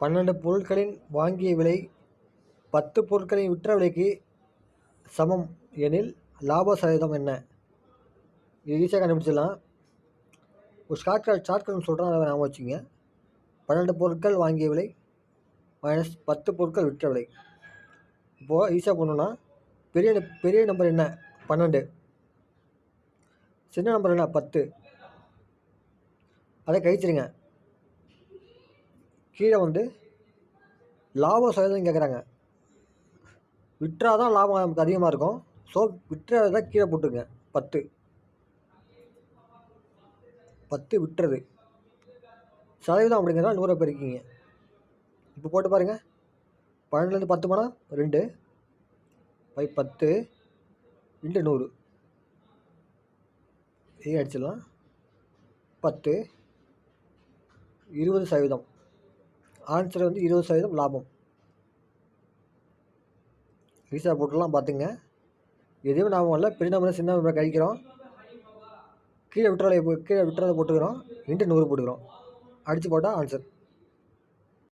பன்னெண்டு பொருட்களின் வாங்கிய விலை பத்து பொருட்களின் விற்ற விலைக்கு சமம் எனில் லாப சதவீதம் என்ன? இது ஈஸியாக கண்டுபிடிச்சிடலாம். ஒரு ஷார்ட்கட் ஷார்ட்கட் சொல்கிறேன் அதை ஞாபகம் வச்சுங்க பன்னெண்டு பொருட்கள் வாங்கிய விலை மைனஸ் பத்து பொருட்கள் விற்ற விலை. இப்போது ஈஸியாக பண்ணணும்னா பெரிய ந- பெரிய நம்பர் என்ன? பன்னெண்டு. சின்ன நம்பர் என்ன? பத்து. அதை கழிச்சிருங்க. கீழே வந்து லாபம் சதவீதம் கேட்குறாங்க விற்றா தான் லாபம் நமக்கு அதிகமாக இருக்கும். ஸோ விற்றதை கீழே போட்டுருங்க. பத்து. பத்து விட்டுறது சதவீதம் அப்படிங்கிறதா நூறை பெருக்கிங்க இப்போ போட்டு பாருங்கள் பன்னெண்டுலேருந்து பத்து போனால் ரெண்டு. பை பத்து ரெண்டு நூறு. இது அடிச்சிடலாம். பத்து. இருபது சதவீதம். ஆன்சர் வந்து இருபது சதவீதம் லாபம். ஈஸியாக போட்டுலாம் பார்த்துங்க எதுவும் லாபம் இல்லை பெரிய நம்பர் சின்ன நம்பரை கழிக்கிறோம். கீழே விட்டுறதை கீழே விட்டுறதை போட்டுக்கிறோம். இன்ட்டு நூறு போட்டுக்கிறோம். அடித்து போட்டால் ஆன்சர்